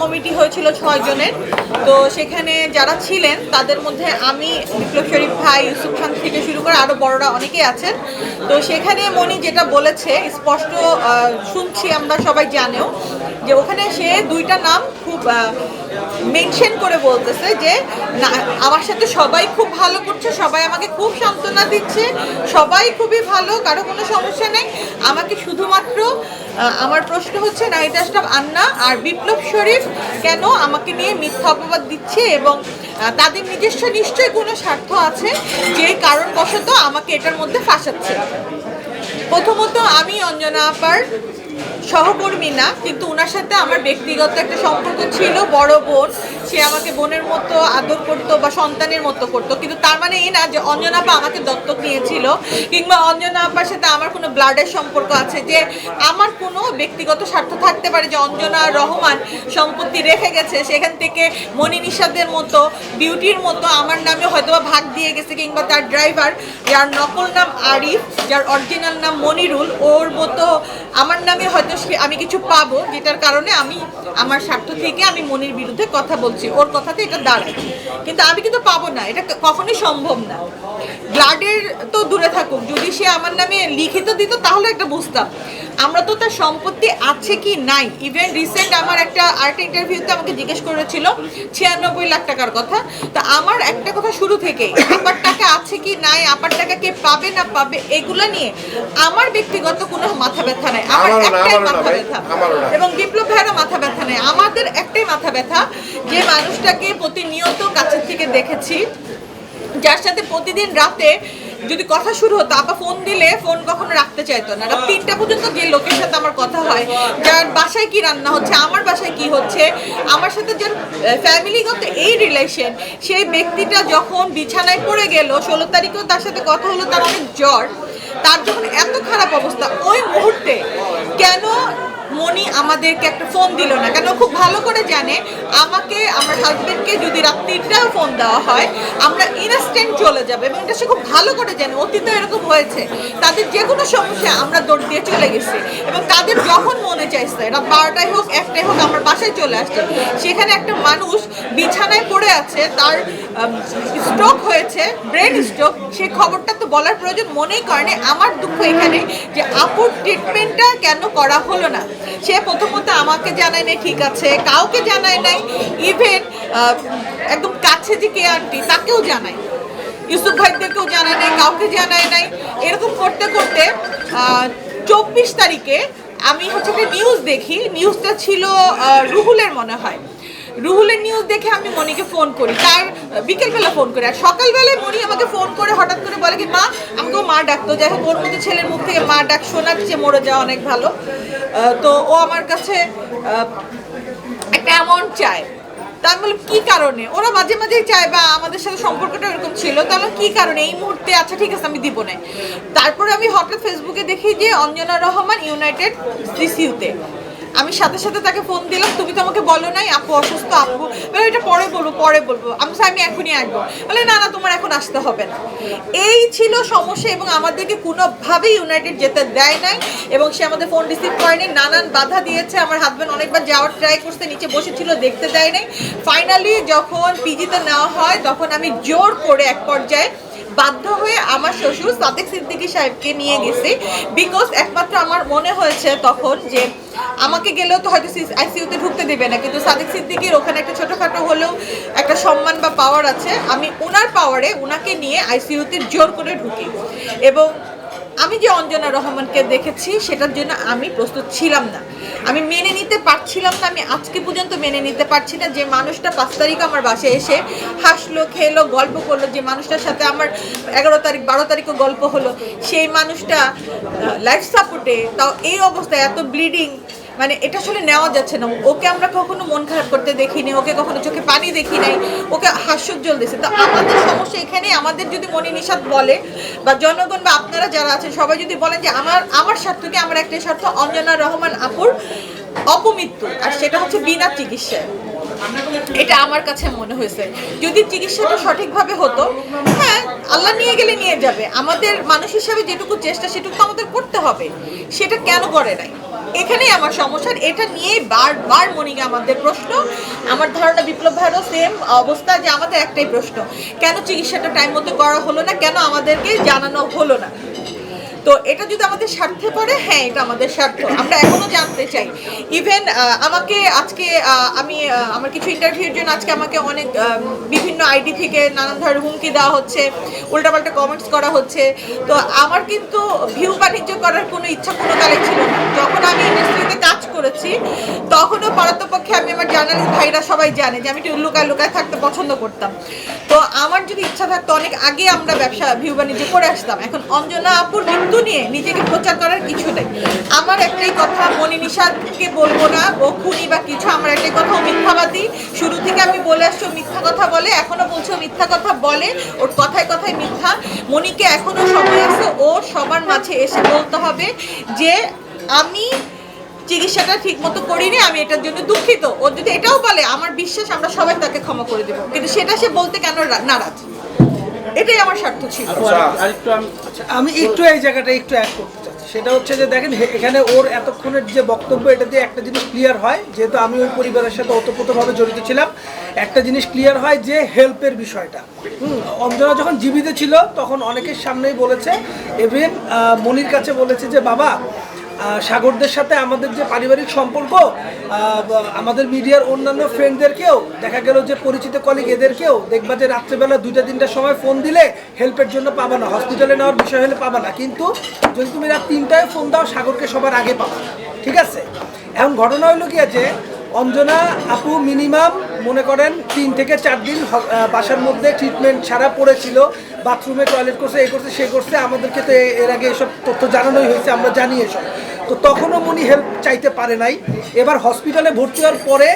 Committee হয়েছিল ছয় জনের। তো সেখানে যারা ছিলেন, তাদের মধ্যে আমি, বিপ্লব শরীফ ভাই, ইউসুফ খান থেকে শুরু করে আরও বড়রা অনেকেই আছেন। তো সেখানে মনি যেটা বলেছে, স্পষ্ট শুনছি আমরা সবাই জানেও, যে ওখানে সে দুইটা নাম খুব মেনশন করে বলতেছে যে, না, আমার সাথে সবাই খুব ভালো করছে, সবাই আমাকে খুব সান্ত্বনা দিচ্ছে, সবাই খুবই ভালো, কারও কোনো সমস্যা নেই। আমাকে শুধুমাত্র আমার প্রশ্ন হচ্ছে, নাহিদ আশরাফ, আন্না আর বিপ্লব শরীফ কেন আমাকে নিয়ে মিথ্যা অপবাদ দিচ্ছে এবং তাদের নিজস্ব নিশ্চয়ই কোনো স্বার্থ আছে যে কারণবশত আমাকে এটার মধ্যে ফাঁসাচ্ছে? প্রথমত আমি অঞ্জনা আপার সহকর্মী না, কিন্তু ওনার সাথে আমার ব্যক্তিগত একটা সম্পর্ক ছিল, বড় বোন। সে আমাকে বোনের মতো আদর করতো বা সন্তানের মতো করতো। কিন্তু তার মানে এই না যে অঞ্জনা আপা আমাকে দত্তক নিয়েছিল, কিংবা অঞ্জনা আপার সাথে আমার কোনো ব্লাডের সম্পর্ক আছে যে আমার কোনো ব্যক্তিগত স্বার্থ থাকতে পারে যে অঞ্জনা রহমান সম্পত্তি রেখে গেছে, সেখান থেকে মনি নিষাদের মতো, বিউটির মতো আমার নামে হয়তোবা ভাগ দিয়ে গেছে, কিংবা তার ড্রাইভার, যার নকল নাম আরিফ, যার অরিজিনাল নাম মনিরুল, ওর মতো আমার নামে হয়তো আমি কিছু পাবো যেটার কারণে আমি আমার স্বার্থ থেকে আমি মনির বিরুদ্ধে কথা বলছি। ওর কথাতে এটা দাঁড়ায় কিন্তু আমি কিন্তু পাবো না। এটা কখনোই সম্ভব না। ব্লাডের তো দূরে থাকুক। যদি সে আমার নামে লিখিত দিত তাহলে একটা বুঝতাম। আমরা তো তার সম্পত্তি আছে কি নাই? ইভেন রিসেন্ট আমার একটা আর্ট ইন্টারভিউতে আমাকে জিজ্ঞেস করেছিল ছিয়ানব্বই লাখ টাকার কথা। তা আমার একটা কথা শুরু থেকে আপার টাকা আছে কি নাই আপার টাকা কে পাবে না পাবে এগুলো নিয়ে আমার ব্যক্তিগত কোনো মাথা ব্যথা নাই। আমার আমারও মাথা ব্যথা। এবং বিপ্লব ভাইয়েরও মাথা ব্যথা নেই। আমাদের একটাই মাথা ব্যথা যে মানুষটাকে প্রতিনিয়ত কাছের থেকে দেখেছি যার সাথে প্রতিদিন রাতে যদি কথা শুরু হতো আপা ফোন দিলে ফোন কখনো রাখতে চাইতো না। রাত তিনটা পর্যন্ত যে লোকের সাথে আমার কথা হয় যার বাসায় কি রান্না হচ্ছে আমার বাসায় কি হচ্ছে আমার সাথে যার ফ্যামিলিগত এই রিলেশন সেই ব্যক্তিটা যখন বিছানায় পড়ে গেল ষোলো তারিখেও তার সাথে কথা হলো তার অনেক জ্বর। তার যখন এত খারাপ অবস্থা ওই মুহূর্তে কেন মনি আমাদেরকে একটা ফোন দিল না। কেন? খুব ভালো করে জানে। আমাকে, আমার হাজবেন্ডকে যদি রাত ফোন দেওয়া হয়, আমরা ইনস্ট্যান্ট চলে যাবে। এবং এটা সে খুব ভালো করে জানে। অতীতে এরকম হয়েছে। তাদের যে কোনো সমস্যা আমরা দৌড় দিয়ে চলে গেছি। এবং তাদের যখন মনে চাইছে, রাত বারোটায় হোক একটাই হোক, আমার বাসায় চলে আসছে। সেখানে একটা মানুষ বিছানায় পড়ে আছে, তার স্ট্রোক হয়েছে ব্রেন স্ট্রোক সে খবরটা তো বলার প্রয়োজন মনেই করেনি আমার দুঃখ এখানে যে আপুর ট্রিটমেন্টটা কেন করা হলো না? সে প্রথমত আমাকে জানায় নাই, ঠিক আছে, কাউকে জানায় নাই ইভেন একদম কাছে যে কে আন্টি তাকেও জানায় ইউসুফ ভাইদেরকেও জানায় নাই, কাউকে জানায় নাই। এরকম করতে করতে চব্বিশ তারিখে আমি হচ্ছে নিউজ দেখি নিউজটা ছিল রুহুলের মনে হয়। রুহুলের নিউজ দেখে আমি মনিকে ফোন করি। তার বিকেলবেলা ফোন করি। আর সকালবেলায় মনি আমাকে ফোন করে, হঠাৎ করে বলে কি, মা, আমাকেও মা ডাকতো। যাই হোক, ওর মধ্যে ছেলের মুখ থেকে মা ডাক শোনার চেয়ে মরে যাওয়া অনেক ভালো। তো ও আমার কাছে একটা অ্যামাউন্ট চায়। তা আমি বললাম, কি কারণে? ওরা মাঝে মাঝেই চায়, বা আমাদের সাথে সম্পর্কটা এরকম ছিল। তাহলে কি কারণে? এই মুহূর্তে আচ্ছা ঠিক আছে, আমি দিব না। তারপরে আমি হঠাৎ ফেসবুকে দেখি যে, অঞ্জনা রহমান ইউনাইটেড সিসিউতে আমি সাথে সাথে তাকে ফোন দিলাম, তুমি তো আমাকে বলো নাই, আপু অসুস্থ, আপু। বলে, এটা পরে বলব পরে বলব। আমি আমি এখনই আসব। বলে, না না, তোমার এখন আসতে হবে না। এই ছিল সমস্যা এবং আমাদেরকে কোনোভাবেই ইউনাইটেড যেতে দেয় নাই এবং সে আমাদের ফোন রিসিভ করেনি। নানান বাধা দিয়েছে। আমার হাজব্যান্ড অনেকবার যাওয়ার ট্রাই করতে নিচে বসেছিল, দেখতে দেয় নাই। ফাইনালি যখন পিজিতে নেওয়া হয়, তখন আমি জোর করে এক পর্যায়ে বাধ্য হয়ে আমার শ্বশুর সাদেক সিদ্দিকি সাহেবকে নিয়ে গেছি। বিকজ একমাত্র আমার মনে হয়েছে তখন যে আমাকে গেলেও তো হয়তো আইসিইউতে ঢুকতে দেবে না। কিন্তু সাদেক সিদ্দিকির ওখানে একটা ছোটোখাটো হলেও একটা সম্মান বা পাওয়ার আছে। আমি ওনার পাওয়ারে ওনাকে নিয়ে আইসিইউতে জোর করে ঢুকি। এবং আমি যে অঞ্জনা রহমানকে দেখেছি, সেটার জন্য আমি প্রস্তুত ছিলাম না। আমি মেনে নিতে পারছিলাম না, আমি আজকে পর্যন্ত মেনে নিতে পারছি না। যে মানুষটা পাঁচ তারিখ আমার বাসায় এসে হাসলো, খেলো, গল্প করল, যে মানুষটার সাথে আমার এগারো তারিখ, বারো তারিখও গল্প হলো, সেই মানুষটা লাইফ সাপোর্টে তাও এই অবস্থায় এত ব্লিডিং মানে এটা আসলে নেওয়া যাচ্ছে না। ওকে আমরা কখনো মন খারাপ করতে দেখিনি, ওকে কখনো চোখে পানি দেখি নাই, ওকে হাস্যোজ্জ্বল দিয়েছে। তো আমাদের সমস্যা এখানে আমাদের যদি মনে নিষাদ বলে বা জনগণ বা আপনারা যারা আছেন, সবাই যদি বলেন যে আমার আমার স্বার্থকে আমার একটাই স্বার্থ, অঞ্জনা রহমান আপুর অপমৃত্যু। আর সেটা হচ্ছে বিনা চিকিৎসায়। এটা আমার কাছে মনে হয়েছে। যদি চিকিৎসাটা সঠিকভাবে হতো হ্যাঁ আল্লাহ নিয়ে গেলে নিয়ে যাবে। আমাদের মানুষ হিসাবে যেটুকু চেষ্টা, সেটুকু তো আমাদের করতে হবে। সেটা কেন করে নাই? এখানেই আমার সমস্যা। এটা নিয়েই বারবার মনিকে, আমাদের প্রশ্ন। আমার ধারণা বিপ্লব ভাইয়েরও সেম অবস্থা যে আমাদের একটাই প্রশ্ন। কেন চিকিৎসাটা টাইম মতো করা হলো না? কেন আমাদেরকে জানানো হলো না? তো এটা যদি আমাদের স্বার্থে পড়ে হ্যাঁ এটা আমাদের স্বার্থ। আমরা এখনও জানতে চাই। ইভেন আমাকে আজকে আমি আমার কিছু ইন্টারভিউর জন্য আজকে আমাকে অনেক বিভিন্ন আইডি থেকে নানান ধরনের হুমকি দেওয়া হচ্ছে, উল্টাপাল্টা কমেন্টস করা হচ্ছে। তো আমার কিন্তু ভিউ বাণিজ্য করার কোনো ইচ্ছা কোনো কালে ছিল না। যখন আমি ইন্ডাস্ট্রিতে কাজ করেছি, তখনও পারতপক্ষে আমি আমার জার্নালিস্ট ভাইরা সবাই জানে যে আমি একটু লুকায় লুকায় থাকতে পছন্দ করতাম। তো আমার যদি ইচ্ছা থাকতো, অনেক আগে আমরা ব্যবসা ভিউ বাণিজ্য করে আসতাম। এখন অঞ্জনা আপুর মৃত্যু নিয়ে নিজেকে প্রচার করার কিছু নেই। আমার একটাই কথা মনি নিষাদকে বলব না, ও খুনি বা কিছু, আমার একটাই কথা, ও মিথ্যাবাদী। শুরু থেকে আমি বলে আসছি মিথ্যা কথা বলে, এখনও বলছে মিথ্যা কথা বলে, ওর কথায় কথায় মিথ্যা। মনিকে এখনও সময় আছে, ও সবার মাঝে এসে বলতে হবে যে, আমি চিকিৎসাটা ঠিক মতো করিনি, আমি এটার জন্য দুঃখিত। ও যদি এটাও বলে, আমার বিশ্বাস, আমরা সবাই তাকে ক্ষমা করে দেবো। কিন্তু সেটা সে বলতে কেন নারাজ? এটাই আমার স্বার্থ ছিল। আমি আচ্ছা, একটু এই জায়গাটা একটু অ্যাড করতে চাচ্ছি। সেটা হচ্ছে যে দেখেন হে- এখানে ওর এতক্ষণের যে বক্তব্য এটা দিয়ে একটা জিনিস ক্লিয়ার হয় যেহেতু আমি ওই পরিবারের সাথে ওতপ্রোতভাবে জড়িত ছিলাম একটা জিনিস ক্লিয়ার হয় যে হেল্পের বিষয়টা। হুম অঞ্জনা যখন জীবিত ছিল তখন অনেকের সামনেই বলেছে ইভেন মনির কাছে বলেছে যে বাবা সাগরদের সাথে আমাদের যে পারিবারিক সম্পর্ক আমাদের মিডিয়ার অন্যান্য ফ্রেন্ডদেরকেও দেখা গেল যে পরিচিত কলিগ এদেরকেও দেখবা যে রাত্রেবেলা দুইটা, তিনটার সময় ফোন দিলে হেল্পের জন্য পাবা না হসপিটালে নেওয়ার বিষয় হলে পাবা না। কিন্তু যদি তুমি রাত তিনটায় ফোন দাও, সাগরকে সবার আগে পাবা। ঠিক আছে? এখন ঘটনা হলো কি আছে? অঞ্জনা আপু মিনিমাম মনে করেন, তিন থেকে চার দিন বাসার মধ্যে ট্রিটমেন্ট ছাড়া পড়েছিল। বাথরুমে টয়লেট করছে, এ করছে, সে করছে, আমাদেরকে তো এর আগে এসব তথ্য জানানোই হয়েছে, আমরা জানি এসব। তো তখনও মনি হেল্প চাইতে পারে নাই। এবার হসপিটালে ভর্তি হওয়ার পরে,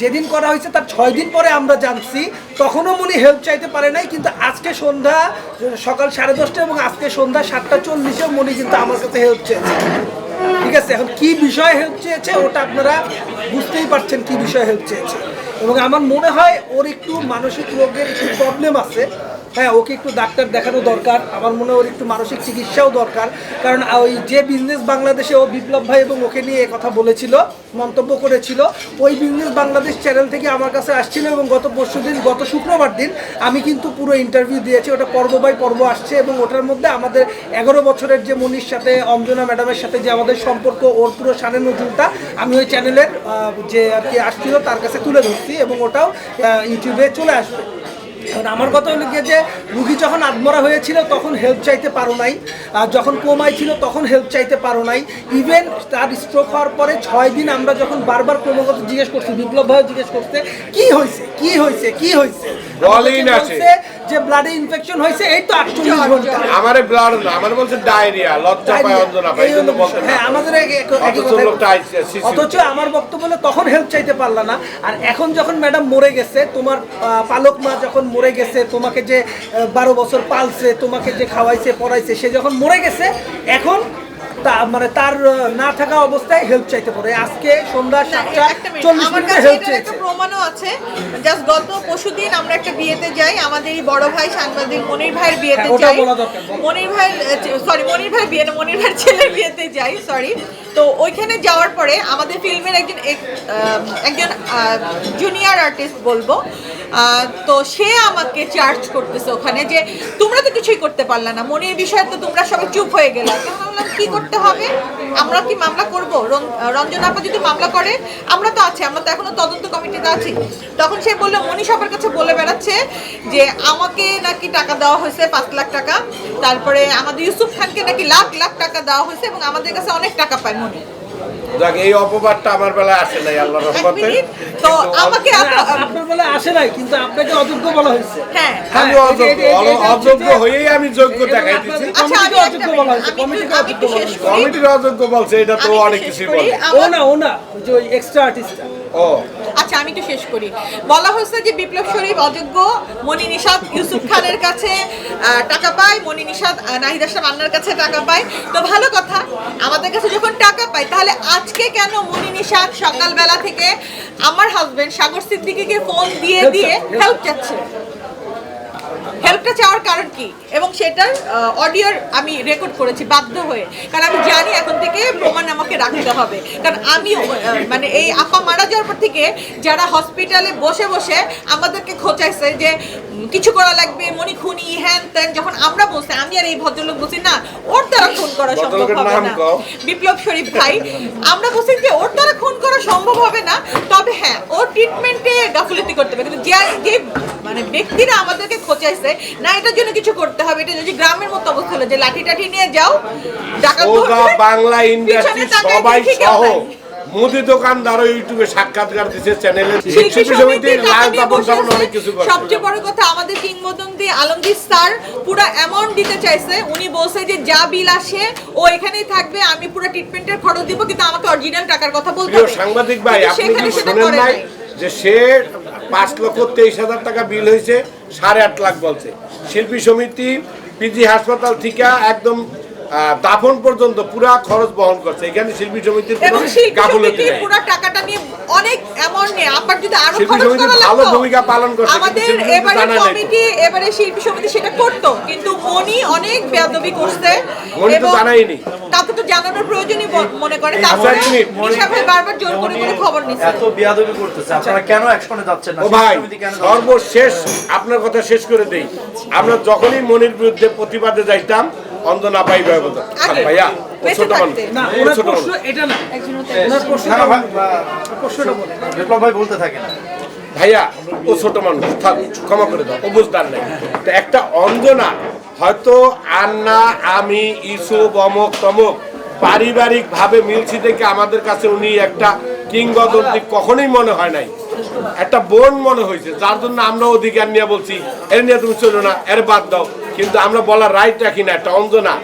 যেদিন করা হয়েছে, তার ছয় দিন পরে আমরা জানছি, তখনও মনি হেল্প চাইতে পারে নাই, কিন্তু আজকে সন্ধ্যা, সকাল সাড়ে দশটা এবং আজকে সন্ধ্যা সাতটা চল্লিশেও মনি কিন্তু আমার কাছে হেল্প চেয়েছে। ঠিক আছে, এখন কি বিষয়ে হেল্প চেয়েছে, ওটা আপনারা বুঝতেই পারছেন কি বিষয়ে হেল্প চেয়েছে। এবং আমার মনে হয় ওর একটু মানসিক রোগের একটু প্রবলেম আছে। হ্যাঁ ওকে একটু ডাক্তার দেখানো দরকার। আমার মনে হয় ওর একটু মানসিক চিকিৎসাও দরকার। কারণ ওই যে বিজনেস বাংলাদেশে ও বিপ্লব ভাই এবং ওকে নিয়ে কথা বলেছিল, মন্তব্য করেছিল, ওই বিজনেস বাংলাদেশ চ্যানেল থেকে আমার কাছে আসছিল এবং গত পরশু দিন, গত শুক্রবার দিন আমি কিন্তু পুরো ইন্টারভিউ দিয়েছি। ওটা পর্ব বাই পর্ব আসছে এবং ওটার মধ্যে আমাদের এগারো বছরের যে মনির সাথে, অঞ্জনা ম্যাডামের সাথে যে আমাদের সম্পর্ক, ওর পুরো সানে নজরুলটা আমি ওই চ্যানেলের যে আর কি আসছিল, তার কাছে তুলে ধরছি এবং ওটাও ইউটিউবে চলে আসবে। আমার কথা হলো যে রুগী যখন আত্মরা হয়েছিল তখন হেল্প চাইতে পারো নাই। আর যখন কোমায় ছিল তখন হেল্প চাইতে পারো নাই। ইভেন তার স্ট্রোক হওয়ার পরে ছয় দিন আমরা যখন বারবার ক্রমাগত জিজ্ঞেস করছি, বিপ্লব ভাই জিজ্ঞেস করছে, কি হয়েছে কি হয়েছে কি হয়েছে বলছে যে ব্লাডে ইনফেকশন হয়েছে এই তো আটচল্লিশ ঘণ্টা। আমারে ব্লাড না আমার বলছে ডায়রিয়া লজ্জা পায় অঞ্জনা পায় বলতে হ্যাঁ আমাদের অথচ আমার বক্তব্য হলো তখন হেল্প চাইতে পারলা না। আর এখন যখন ম্যাডাম মরে গেছে তোমার পালক মা যখন মরে গেছে তোমাকে যে বারো বছর পালছে তোমাকে যে খাওয়াইছে পড়াইছে সে যখন মরে গেছে এখন তা মানে তার না থাকা অবস্থায় হেল্প চাইতে পারে। আজকে সন্ধ্যা সাতটা চল্লিশ মিনিটে হেল্প চেয়েছে প্রমাণও আছে। জাস্ট গত পরশুদিন আমরা একটা বিয়েতে যাই আমাদেরই বড় ভাই সাংবাদিক মনির ভাইয়ের বিয়েতে হ্যাঁ, যাই। দরকার, বলো। মনির ভাইয়ের সরি মনির ভাই বিয়ে না মনির ভাইয়ের ছেলের বিয়েতে যাই সরি তো ওইখানে যাওয়ার পরে আমাদের ফিল্মের একজন একজন জুনিয়র আর্টিস্ট বলব তো সে আমাকে চার্জ করতেছে ওখানে যে তোমরা তো কিছুই করতে পারলে না। মনির বিষয়ে তো তোমরা সবাই চুপ হয়ে গেলে। আমি বললাম কি করতে হবে। আমরা কি মামলা করব? রঞ্জন আপা যদি মামলা করে, আমরা তো আছি, আমরা তো এখনও তদন্ত কমিটিতে আছি। তখন সে বলল মনি সবার কাছে বলে বেড়াচ্ছে যে আমাকে নাকি টাকা দেওয়া হয়েছে, পাঁচ লাখ টাকা। তারপরে আমাদের ইউসুফ খানকে নাকি লাখ লাখ টাকা দেওয়া হয়েছে এবং আমাদের কাছে অনেক টাকা পায় মনি। যাক এই অপবাদটা আমার বেলায় আসে নাই আল্লাহ রহমতে। তো আমাকে মানে আপনার বলে আসে নাই কিন্তু আপনাকে অযোগ্য বলা হয়েছে। হ্যাঁ। আমি হ্যাঁ, অযোগ্য অযোগ্য হয়েই আমি যোগ্য এটা দেখাই দিচ্ছি আচ্ছা, কমিটিকে অযোগ্য বলা হয়েছে কমিটিকে অযোগ্য বলা হয়েছে। কমিটির অযোগ্য বলছে এটা তো অনেক কিছুই বলে। ও না ও না যে ওই এক্সট্রা আর্টিস্টটা ও। আচ্ছা আমি একটু শেষ করি। বলা হয়েছে যে বিপ্লব শরীফ অযোগ্য মনি নিষাদ ইউসুফ খানের কাছে টাকা পায় মনি নিষাদ নাহিদ আশরাফ আন্নার কাছে টাকা পায়। তো ভালো কথা আমাদের কাছে যখন টাকা পাই তাহলে আজকে কেন মনি নিষাদ সকালবেলা থেকে আমার হাজবেন্ড সাগর সিদ্দিকিকে ফোন দিয়ে দিয়ে হেল্প চাচ্ছে? হেল্পটা চাওয়ার কারণ কি? এবং সেটার অডিওর আমি রেকর্ড করেছি বাধ্য হয়ে। কারণ আমি জানি এখন থেকে প্রমাণ আমাকে রাখতে হবে। কারণ আমি মানে এই আপা মারা যাওয়ার পর থেকে যারা হসপিটালে বসে বসে আমাদেরকে খোঁচাইছে যে কিছু করা লাগবে মনি খুনি হ্যান ত্যান যখন আমরা বলছি আমি আর এই ভদ্রলোক বলছি না ওর দ্বারা খুন করা সম্ভব হবে না। বিপ্লব শরীফ ভাই আমরা বলছি যে ওর দ্বারা খুন করা সম্ভব হবে না। তবে হ্যাঁ ওর ট্রিটমেন্টে গাফিলতি করতে হবে। কিন্তু যে যে মানে ব্যক্তিরা আমাদেরকে খোঁচাইছে না এটার জন্য কিছু করতে হবে। এটা যদি গ্রামের মতো অবস্থা হলো যে লাঠি টাঠি নিয়ে যাও ডাকাত বাংলা ইন্ডাস্ট্রি সবাই সহ মুদি দোকানদারও ইউটিউবে সাক্ষাৎকার দিচ্ছে চ্যানেলে শিল্পী শিল্পী সমিতির সমিতির টাকা লাল তাপন বসে অনেক কিছু করে সবচেয়ে বড় কথা আমাদের কিংবদন্তি আলমগীর স্যার পুরো অ্যামাউন্ট দিতে চাইছে। উনি বলছে যে যা বিল আসে ও এখানেই থাকবে আমি পুরো ট্রিটমেন্টের খরচ দিব কিন্তু আমাকে অরিজিনাল টাকার কথা বলতে হবে। সাংবাদিক ভাই আপনি কি শোনেন নাই। যে সে পাঁচ লক্ষ তেইশ হাজার টাকা বিল হয়েছে? সাড়ে আট লাখ বলছে। শিল্পী সমিতি পিজি হাসপাতাল থেকে একদম দাফন পর্যন্ত পুরা খরচ বহন করছে এখানে শিল্পী সমিতির কোনো গাফুলতি নেই পুরো টাকাটা নিয়ে অনেক অ্যামাউন্ট নিয়ে আবার যদি আরও খরচ করা ভালো ভূমিকা পালন করছে, আমাদের এবারে জানায় নাই তো। কমিটি এবারে শিল্পী সমিতি সেটা করতো কিন্তু মনি অনেক বেয়াদবি করছে মনি তো জানায়নি। তাকে তো জানানোর প্রয়োজনই মনে করে আচ্ছা, তারপরে এক মিনিট। নিশা ভাই বারবার জোর করে করে খবর নিচ্ছে এত বিয়াদবি করতেছে আপনারা কেন অ্যাকশনে যাচ্ছেন না ভাই শিল্পী সমিতি কেন যাচ্ছে না? সর্বশেষ আপনার কথা শেষ করে দেই আমরা যখনই মনির বিরুদ্ধে প্রতিবাদে যাইতাম পাই ভাইয়া ছোট মানুষ। না ছোট মানুষ। এটা না। না, প্রশ্নটা না, ভাই, প্রশ্নটা বিপ্লব ভাই বলতে থাকেন ভাইয়া ও ছোট মানুষ থাক ক্ষমা করে দাও ও বুঝদার নাই। তো একটা অঞ্জনা হয়তো আন্না আমি ইসুব অমক তমক পারিবারিক ভাবে মিলছি দেখে আমাদের কাছে উনি একটা কিংবদন্তি কখনোই মনে হয় নাই। একটা বোন মনে হয়েছে যার জন্য আমরা অধিকার নিয়ে বলছি এর নিয়ে তুমি চলো না এর বাদ দাও। কিন্তু আমরা বলার রাইট রাখি না একটা অঞ্জনা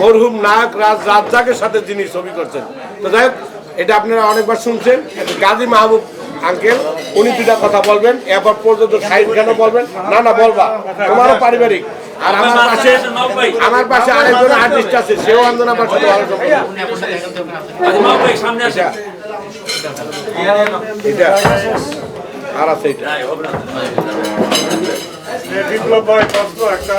মরহুম নায়ক রাজ রাজ্জাকের সাথে যিনি ছবি করছেন। তো যাই এটা আপনারা অনেকবার শুনছেন। গাজী মাহবুব আঙ্কেল উনি দুটা কথা বলবেন এরপর পর্যন্ত সাইড কেন বলবেন? না না বলবা। তোমারও পারিবারিক। আর আমার পাশে আমার পাশে আরেকজন আর্টিস্ট আছে সেও আন্দোলন পাশে ভালো সম্পর্ক। এটা আর আছে এটা বিপ্লব ভাই প্রশ্ন একটা।